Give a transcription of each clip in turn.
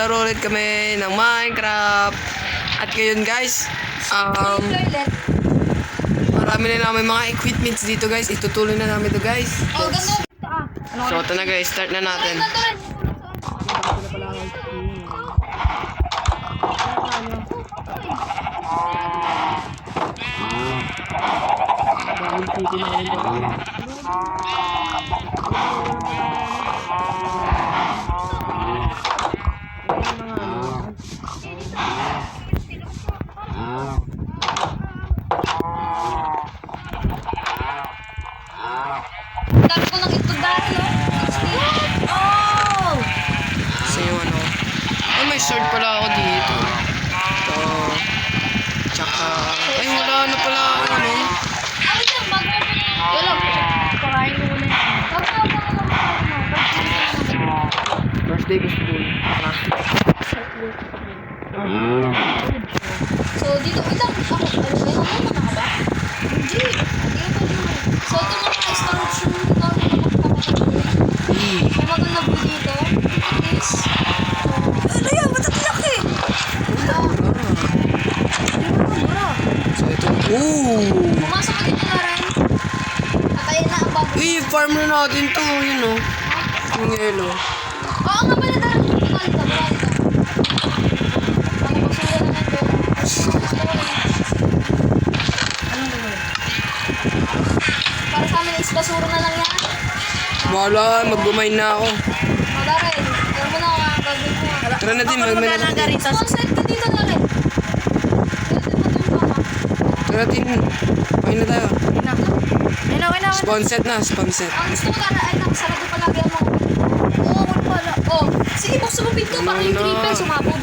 maglalaro ulit kami ng Minecraft. At ngayon guys, um, marami na namin mga equipments dito guys. Itutuloy na namin to guys. Oh. So ito na guys, start na natin. Dami ko ng itlog dahil, oh. Oh! So yung ano, ay may sword pala ako dito. Ito. Tsaka, ay wala na pala ako ano. Ano yan? Bago mo na. Yun lang. Pakain mo muna. Bago mo na Birthday ko school. So, dito, wait lang. Ako, ano ba yun? Ano ka ba? Hindi. Hindi pa yun. So, ito na mga storage room. Ito na mga May maganda po dito. Is, ano yan? Ba't ang laki? So ito, ooh! Pumasok ka dito na rin. At ayun na ang bago. Eh, farm na natin to, yun o. Yung yellow. Oo nga pala? Anong gawin? Para sa amin is basura na lang yan. Wala, magbumain na ako. Magaray, alam mo na ang gagawin mo. Tara na din, magmain na natin. Sponsor ka dito na rin. Din. Tara din, main na tayo. Okay na. Sponset na, sponset. Ang gusto ko sana ay nakasarado palagi ang mga... Oo, wala pala. Oh, sige, buksan mo pinto para yung Ano na? creeper sumabog.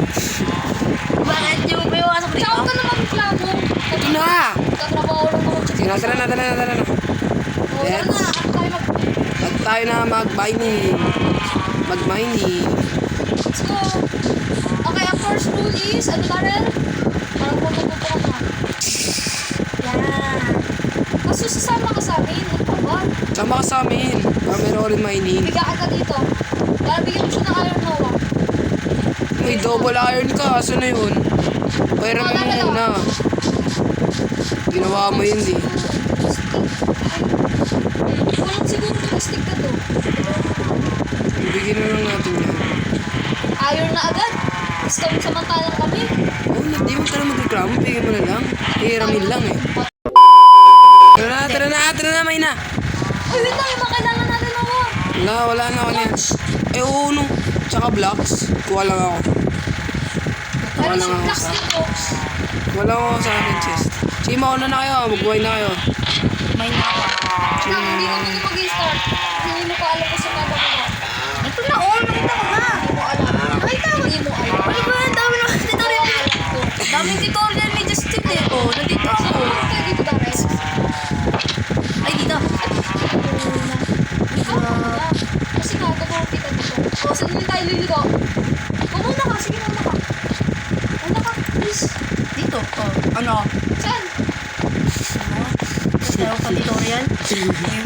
Bakit yung may wasap dito? Saan ka naman reklamo? Ito na! Katrabaho lang ako. Sige na, tara na, tara na, tara na. Oh, na. Mag... At tayo na mag-mining. Mag-mining. Let's go. Okay, ang first rule is, ano na rin? Parang pupunta ka. Yan. Sasama ka sa amin. Ano pa ba? Sama ka sa amin. Para meron ko rin mining. Bigaan ka dito. Para bigyan mo siya ng iron Noah. May double iron ka, asa na yun? Pera mo muna. Ginawa mo yun eh. Walang siguro plastic na to. Ibigin na lang natin yan. Iron na agad. Kami samantalang kami. Oh, hindi mo na magreklamo. Bigyan mo na lang. Hiramin lang eh. Na, tara na, na, may na. Uy, wait lang. Yung kailangan natin ako. Wala, wala na ako niyan. Eh, oo, no. Tsaka blocks. Kuha lang ako. Kuha Meron lang ako sa... Wala ako sa akin chest. Sige, mauna na kayo. Magbuhay na kayo. May nawa. Nang hindi ka muna mag-start. Hindi mo pa alam kung sa kada ko. Ito na, oh. Nakita ko na. Nakita mo. Hindi mo alam. Ay, ba? Ang dami ng tutorial. Daming tutorial ni Justin eh. Oh, nandito ako. Dito dami. Ay, dito. Ah, kasi nga, gagawa kita dito. O, saan din tayo liligo? Pumunta ka, sige muna ka. Muna ka, please. Dito. Oh, ano? Saan? Tayo sa tutorial.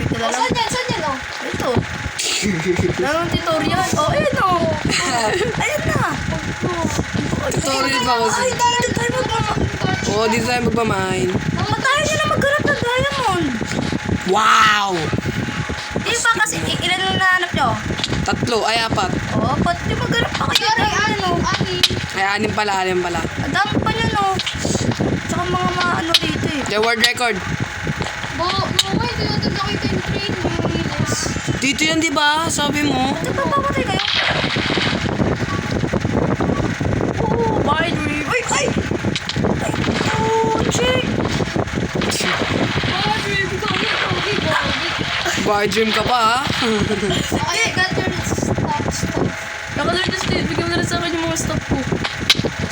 Ko O, na lang. saan yan? Saan yan, oh? Ito. Lalong tutorial. Oh, o. Ayun na. Tutorial pa kasi. Ay, tayo tayo magmama. Oo, dito tayo magkarap ng diamond. Wow! Di ba kasi ilan lang nahanap nyo? Tatlo, ay apat. Oh, ba't di magkarap pa kayo? Sorry, ano? Ay, anim pala, anim pala. Ang dami pa nyo no. Tsaka mga mga ano dito eh. The world record. Bo, wait. Tinatanda ko yung train. Linis. Dito yan, di ba? Sabi mo. Di ba papatay kayo? Oh, my dream. Ay, ay! Ay, oh, chick! Oh, dream ko. Pogi, pogi. Dream ka pa, ha? Okay, I got your stuff, stuff. Nakalala na Steve, bigyan mo na sa akin yung mga stuff ko.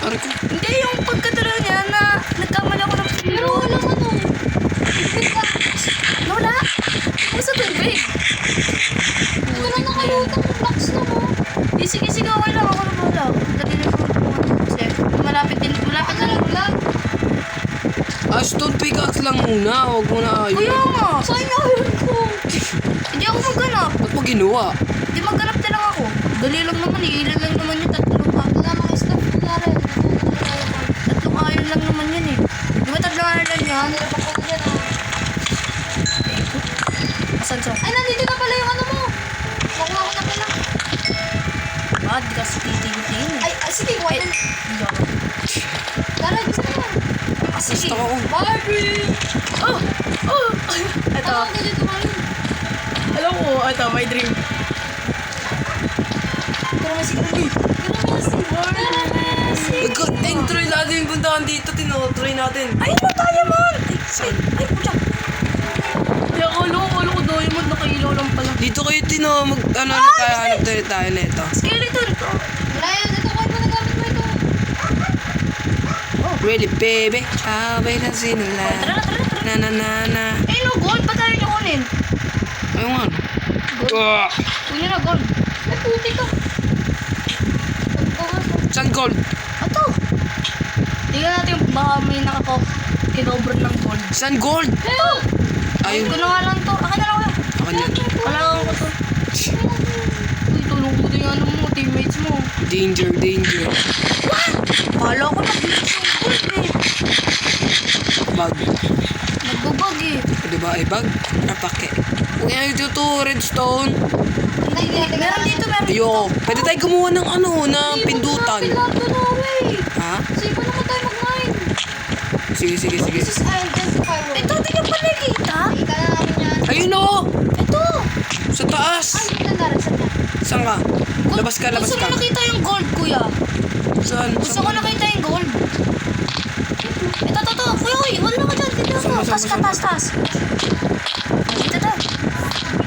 Aray ko. Hindi, yung pagkatira niya na nagkamali ako ng Pero walang ano. Bigyan ka. Wala. Ano sa tubig? Ko na nakalutang ng box na mo. Di, sige, sige, okay lang. Ako na bahala. Lagi na po kasi malapit din, malapit na lang. lang? Ah, stone pickaxe lang muna. Huwag mo na ayun. Kuya nga. Saan na yun ko? ginawa? Di maghanap na lang ako. Dali lang naman eh. Lang naman yung tatlong kayo. Wala mga staff ko na rin. Tatlong kayo lang naman yun eh. Di ba tatlong kayo lang yan? Hirap ako na yan ah. Asan siya? Ay, nandito na pala yung ano mo. Nakuha ko na pala. Ah, di ka si titingin. Ay, ah, sige, wala. Eh, di ako. Tara, gusto mo. Assist ako. Oh. Barbie! Ah! Ah! Oh! Oh! Ito. Ano ka dito, Marlon? Ko, ito, my dream. Pero may sige. Uy! May sige. Ay, God, ay, try natin yung puntahan dito, Tino. Try natin. Ay, ano tayo man? Ay, ay, pucha. Kaya akala ko, akala ko diamond nakailaw lang pala. Dito kayo, Tino. Mag, ano, ano tayo, hanap tayo tayo na ito. Skeleton. Wala yan, ito ko na gamit mo ito. Really, baby. Sabay na sinula. Tara na, tara na, tara na. Na, na, na. Eh, no, gold. Ba't tayo niyo kunin? Ayun nga. Ah, Kunin na, gold. Ay, puti ka. Pagbawas mo. Saan gold? Ito. Tingnan natin baka may nakakop kinobra ng gold. Saan gold? Ito. Ayun. Ko na lang to. Akin na lang kuya. Ako yan. Kailangan ko to. Uy, tulong ko din ano mo, teammates mo. Danger, danger. Kala ko na bilis yung gold eh. Bag. Nagbabag eh. Diba, ay bag? Napake. Huwag yan ito to, redstone. Hindi, hindi, hindi. Meron dito, meron dito. Ayoko. Pwede tayo gumawa ng ano, ng pindutan. Pilato na, wey. Ha? Sipa naman tayo mag-mine. Sige, sige, sige. This is identify room. Ito, di ka pa nakita? Kita na namin yan. Ayun o! Ito. Sa taas! Ay, ganda rin sa niya. Saan ka? Labas ka, labas Gusto ka. ko nakita yung gold, kuya. Saan? Gusto ko nakita yung gold. Ito, ito, ito. Kuya, uy, wala ka dyan. Dito ba, Tas ka, tas, tas. Dito, dito.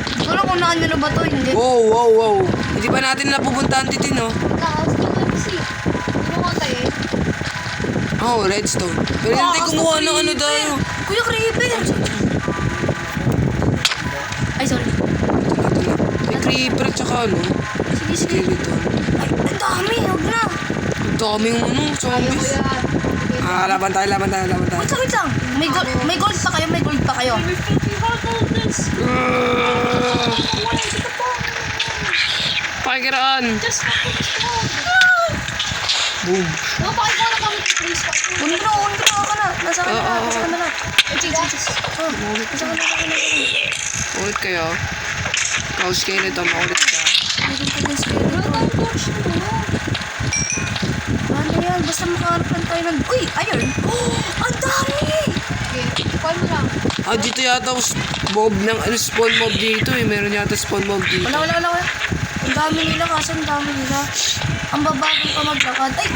Hindi ko alam kung naan nyo ba to, hindi. Wow, wow, wow. Hindi pa natin napupuntahan dito, no? Taas na kasi. Ano nga tayo eh? Oh, redstone. Natin Takas gumawa ng ano tayo. Kuya, creeper. Ay, sorry. Ito na. May creeper at saka ano. Sige, sige. Skeleton. Ay, ang dami. Huwag na. Ang daming ano, zombies. Kuya. Ah, laban tayo, laban tayo, laban tayo. Wait lang, wait lang. May gold, may gold pa kayo, may gold pa kayo. Strong. Boom. Pa kayo na kami please? Kunin ko, ko na ka na. Nasa Oo, kanila, oo, nasa kanila. Ay, ching, ching, ching. Oh, nasa kanila, nasa kanila. Ulit kayo. Ikaw, skeleton, makulit ka. Meron ka din skeleton. Ang torch mo? Yan? Basta makaharap lang tayo ng... Uy! Iron! Oh! Ang dami! Okay, kuha mo lang. Ah, dito yata ako mob ng, ano, spawn mob dito eh. Meron yata spawn mob dito. Wala, wala, wala, wala. Ang dami nila kasi ang dami nila. Ang babagang pa maglakad. Ay!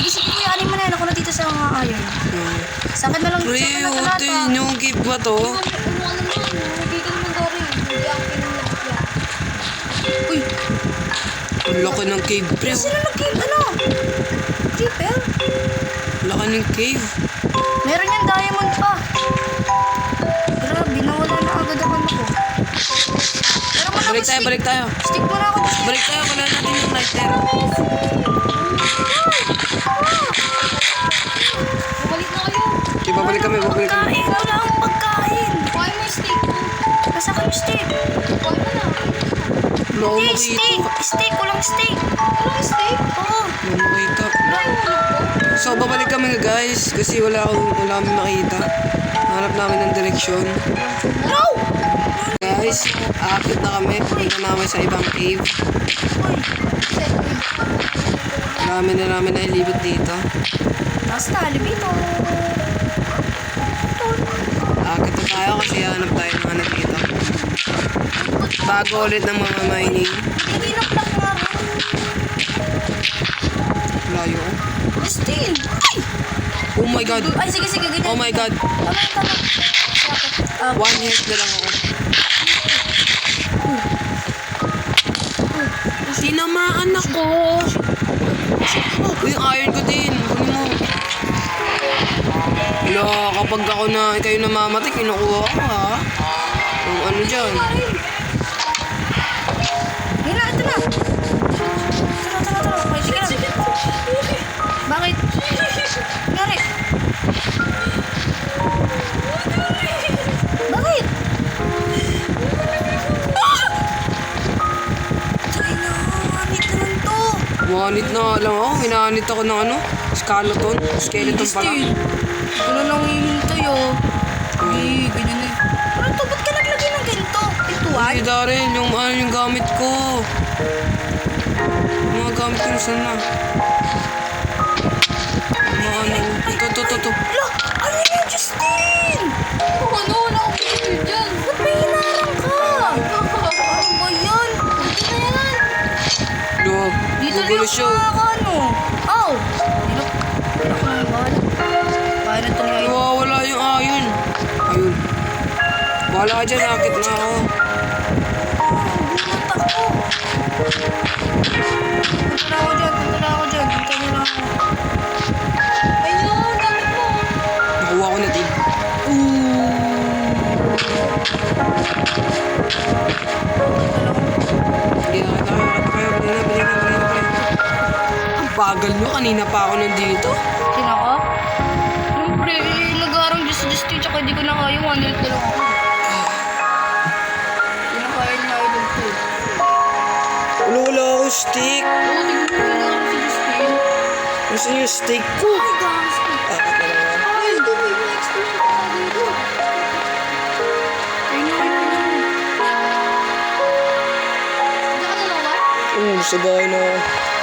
Sige, sige, kuya. Anin mo na yan. Ako na dito sa mga iron. Hmm. Sa akin na lang, Pre, uti, yung give ba to? Ano ano. Uy! Ang laki ng cave, pre. Sino nag-cave? Ano? Laki ng cave. Meron yan diamond pa. Grabe, nawala na agad ang ano ko. Pero Balik tayo, balik tayo. Stick mo na ako dito. Balik tayo, wala natin yung lighter. Bumalik na kayo. Okay, babalik kami, babalik kami. Pagkain, wala akong pagkain. Kuha mo yung mo. Nasa kami steak. Kuha mo na. Hindi, steak. Steak, walang steak. Ano guys. Kasi wala akong, wala kami makita. Hanap namin ng direksyon. No! Guys, aakit na kami. Pupunta namin sa ibang cave. Marami na namin na ilibot dito. taas na, libito. Aakit na tayo kasi hanap tayo ng hanap dito. Bago ulit ng mga mining. Layo. Steel. Ay! Oh my god. Ay, sige, sige, ganyan. Oh my god. Tama, tama. Ah, One hit na lang ako. Tinamaan ako. Uy, yung iron ko din. Kunin mo. Wala, kapag ako na, kayo namamatay, kinukuha ko ha. Yung ano dyan. Ayun Try na, anit naman to. Wanit na lang ako. Ng ano. skeleton. Skeleton pala. Ito na lang hihintay oh. Hindi, ganyan na. Ano to? Ba't ka naglagay ng ganito? Pintuan? Hindi, Daryl. Yung ano yung gamit ko. Mga gamit ko saan na? Mga ano. Ito, ito, ito, ito. Yung siya. mga ano. Oh! Hilak na yung na itong yung Nawawala yung ayon. Ayun. Bahala ka dyan, nakit na ako. Bumat kanina pa ako nandito. Sino ko? Siyempre, eh, nag-aarang Diyos Justin, tsaka hindi ko na kaya. One minute na lang ako. Hindi na kaya niya idol ko. Wala, wala akong stick. Oo, tignan mo yung ako si Justin. Nasaan yung stick ko? Ay, na? Ay, ito may explain ko na dito. Ayun na, ayun na. Na lang ba? Hmm, sa bahay na ako.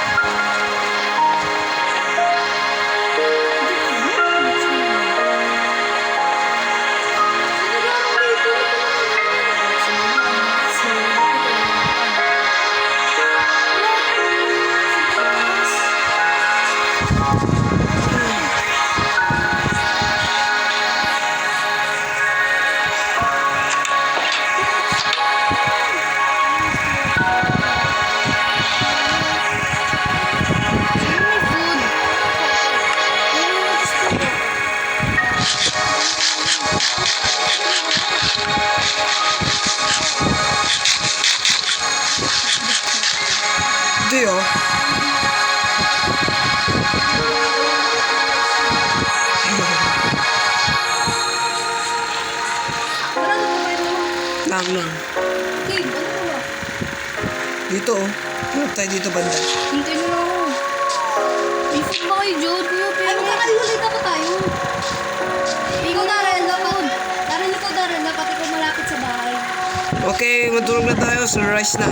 Oh. Hanap tayo dito banda. Mo na ako. Food ba kayo, Jod? Kuya, Ay, pero... magkakaliwalay na ba tayo? Ikaw, Darrell, dapat. Darrell, ikaw, Darrell, dapat ikaw malapit sa bahay. Okay, matulog na tayo. Sunrise na.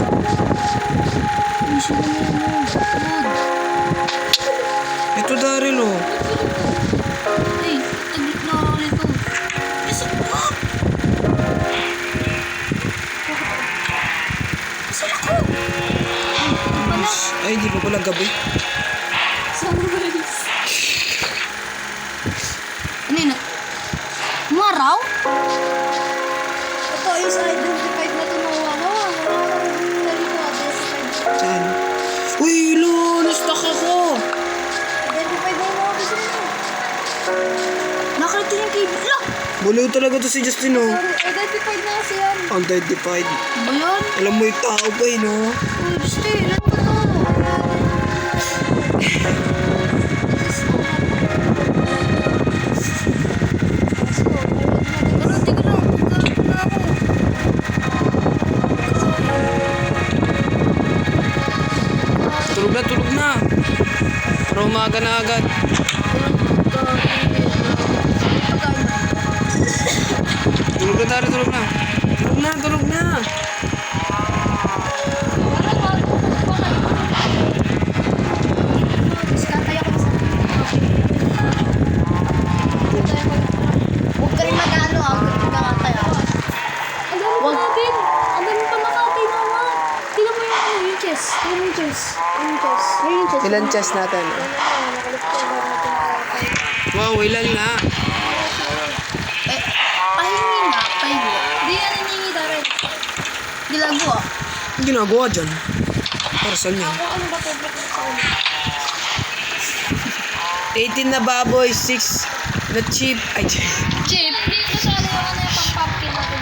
Ay, sino na yan, Pa pala gabi. Sunrise. Ano yun? Umaraw? Ito is identified na ng nalito identified. Saan? Uy, lo! Nastuck ako! Identified na yung mga gusto mo. Nakita yung cable. Ala! Buliw talaga to si Justin oh. Identified na kasi yan. Unidentified. Ano ba yan? Alam mo yung tao pa eh, no? Uy, Justin, ano ba to? Umaga na agad. Tulog na tulog na. Tulog na, tulog na. Huwag ka rin mag-ano ah, huwag ka rin nakakaya. Ang dami pa natin. Ang dami pa nakatay na nga. Tingnan mo yung ano, yung chest. Tingnan mo yung chest. Yung chest. Ayun yung chest. Ilan chest natin? Wow, ilan nga. Eh, pahingi nga, pahingi. Hindi yan nangingi rin. Gilago ah. Ang ginagawa dyan? Para saan? Kung ano ba to, ba't sa ulo? 18 na baboy, 6 na cheap. Ay, Chip, hindi ko sa ano yung ano yung pang-pumpkin natin.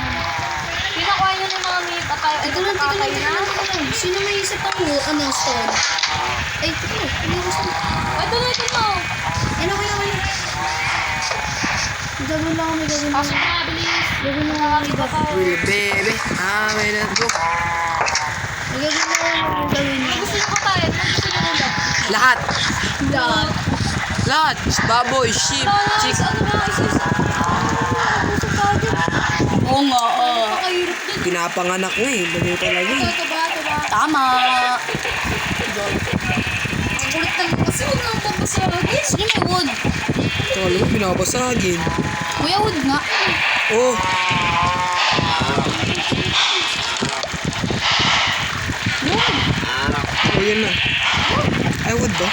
Pinakuha niyo ng mga meat at tayo. Ito lang, ito lang, ito lang, ito lang. Sino may isip ang ano, stone? Ay, ito lang. Hindi ko sa... Ito na ito to. Ano kaya kaya? Gagawin lang kami, gagawin lang. Na. Gagawin lang kami, gagawin. Uy, baby. Ah, may notebook. Gagawin lang kami, gagawin lang. Gusto niyo? Ano gusto niyo nila? Lahat. Lahat. Lahat. Baboy, sheep, chick. Ano ba? Isa-isa. Target. Oo nga, oo. Pinapanganak nga eh. Bagay talaga Ito, eh. ito? Ito ba? Tama. Kulit lang kasi huwag nang papasagin. Sino may wood? Ito, alam mo, pinapasagin. Kuya wood nga. Oh, oh yan na. Ay, wood ba?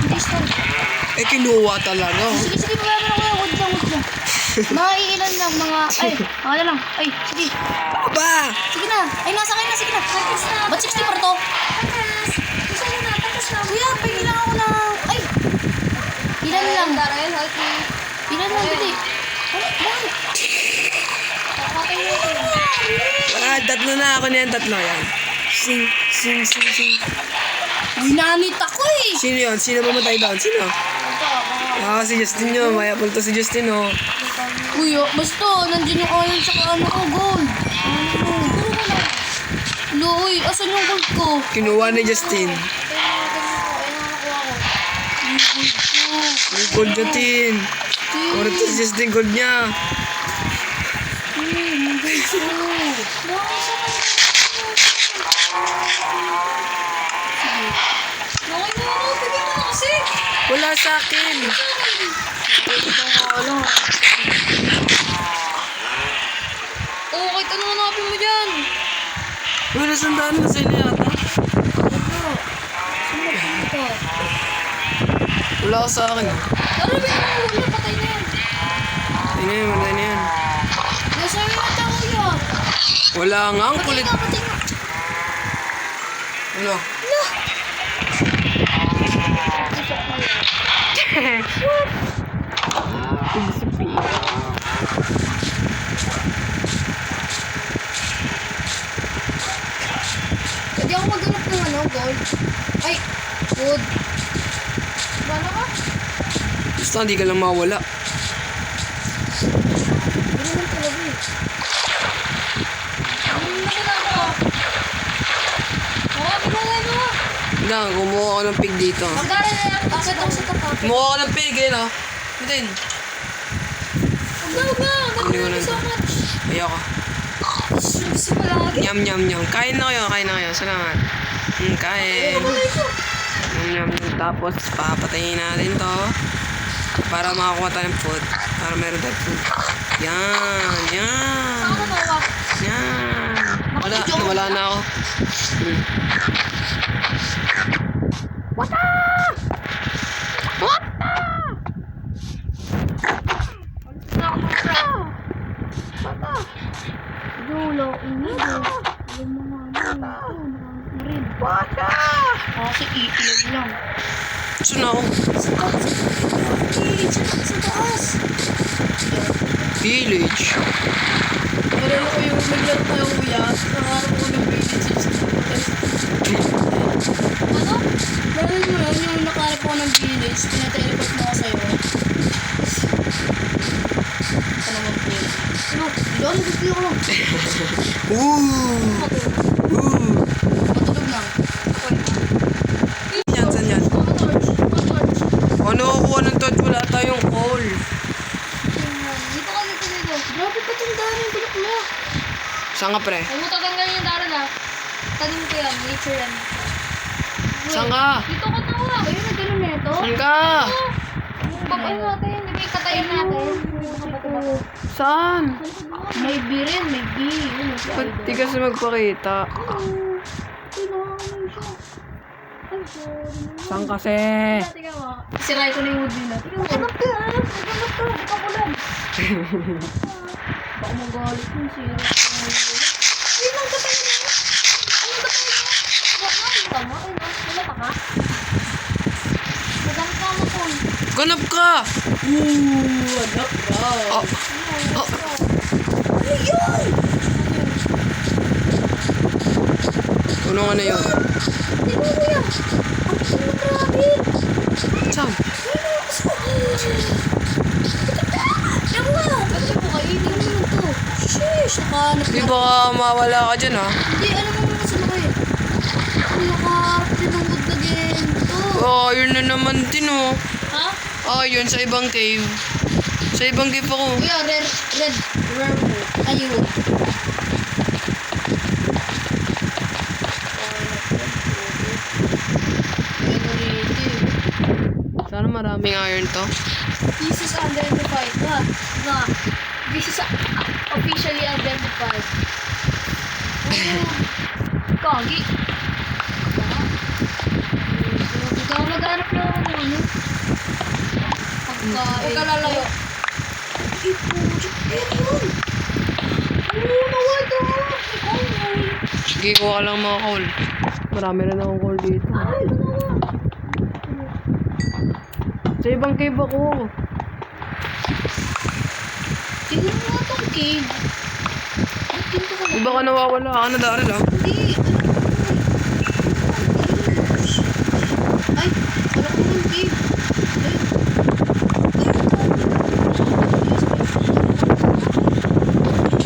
Hindi star. Eh, kinuha talaga. Sige, sige, wala na kuya wood lang, wood lang. Mga iilan lang, mga, ay, mga na lang. Ay, sige. Aba! Sige na. Ay, nasa kayo na, sige na. Na. Ba't 60 para to? Takas. Gusto mo na. Takas na. Kuya, pahingin lang ako ng, ay. Ilan lang. Daryl, help me. Ilan lang, dali. Ano, bakit? Kakatay mo ito. Ah, tatlo na ako na yan, tatlo yan. Sing, sing, sing, sing. Ginamit ako eh. Sino yun? Sino pumatay doon? Sino? Ah, si Justin yun. Maya to si Justin, oh. Kuya, basta, nandiyan yung oil sa ano ko, gold. Ano? Loy, asan yung gold ko? Kinuha ni Justin. Yung gold niya, Tin. Oras to si Justin, gold niya. Wala sa akin. Oo, kahit ano hanapin mo dyan. Uy, nasandaan na sila yata. Wala ka sa akin. Ano ba wala? Patay na yan. Ayun na yun, wala na yan. Tayo yan. Wala nga, ang Patay kulit. na, patay na. Ano? Hindi ako maghanap ng ano, gold. Ay, wood. Basta hindi ka lang mawala. Na. Hindi, kumuha ko ng pig dito. Magkara na yan. Akit ako sa tapat. Kumuha ko ng pig, eh, no? Bitin. Huwag na, huwag na. Hindi ko na- so much. Ayoko. Gusto mo lagi. Nyam, nyam, nyam. Kain na kayo, kain na kayo. Salamat. Hmm, kain. Kulay ko. Nyam, nyam, nyam. Tapos, papatayin natin to. Para makakuha tayo ng food. Para meron tayo food. Yan, yan. Yan. Wala, wala na ako. Hmm. Dulo, ini. Yung mga ano, ito, marami rin. Kasi iilan lang. Gusto na ako. Sa taas. Village. Maralo ko yung naglaro ko yung kuya. Nangarap ko ng village. Ano? Maralo mo yun yung nakarap ko ng village. Pinateleport mo ako sa'yo. Ano po yun? Ano? Diyan, gusto ko lang. Ooh. Ooh. Matulog lang. Yan, saan yan? Mga torch. Mga torch. Ano kukuha ng torch? Wala tayong coal. Dito ka dito dito. Grabe pa itong daming bulok mo. Saan ka, pre? Huwag mo tatanggalin yung dara na. Tanim ko yan. Nature yan. Saan ka? Dito ka na nga. Ayun na ganun neto. Saan ka? Pag ano natin, may katayin natin. Saan? May B rin, may B. Ba't di kasi magpakita? Saan kasi? Tingnan mo. Siray ko na yung wood nila. Tingnan mo. Hanap ka, hanap. Hanap ka. Kulang. Baka magalit yung sira. Yun lang katayin mo. Ano katayin mo? Yung tama. Ayun, ah. Wala ka? Ka mo phone. Ganap ka! Ooh, hanap ka. Oh, oh. Ano yun? Ano nga na yun? Tingnan mo yan. Ang tingnan grabe. Saan? Yan mo nga. Kasi mo kainin mo yun to. Sheesh. Nakahanap Di baka mawala ka dyan, ha? Hindi, alam mo muna sino ko eh. Nakaharap din ng wood na ganito. Oh, yun na naman din, oh. Ha? Oh, yun, sa ibang cave. Sa ibang cave ako. Kuya, red, red, rare wood. Ayun. Sana maraming iron to. This is identified. Na, na. This is uh, officially identified. Oh, Kagi. Ikaw mag-arap na ako ng ano. Pagkain. Huwag ka lalayo. Yun. Oo, nawal to. Ikaw, nawal. Sige, kuha ka lang mga coal. Marami na akong coal dito. Ay. Sa ibang cave ako. Tingnan mo cave. Ba't dito ka nawawala? Ano dahil lang? Hindi. Ay, wala ko ng cave. Ay.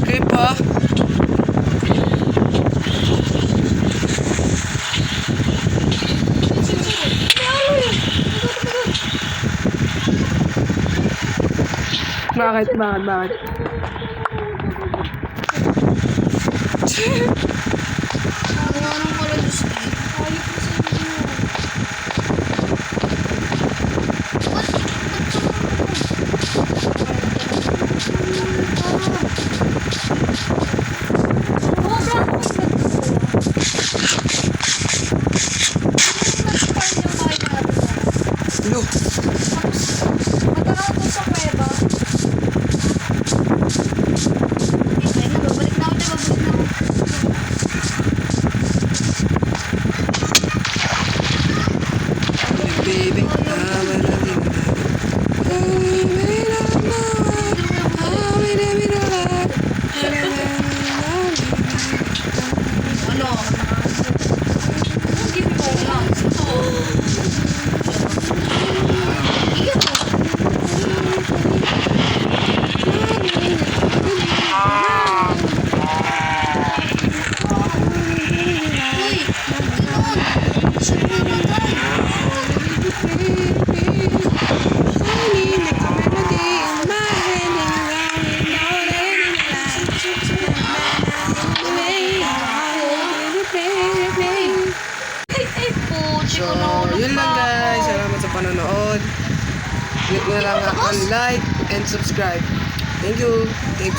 Cave pa? Bakit? Bakit? Bakit? Yes.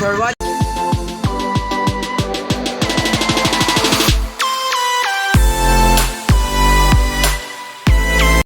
for watching.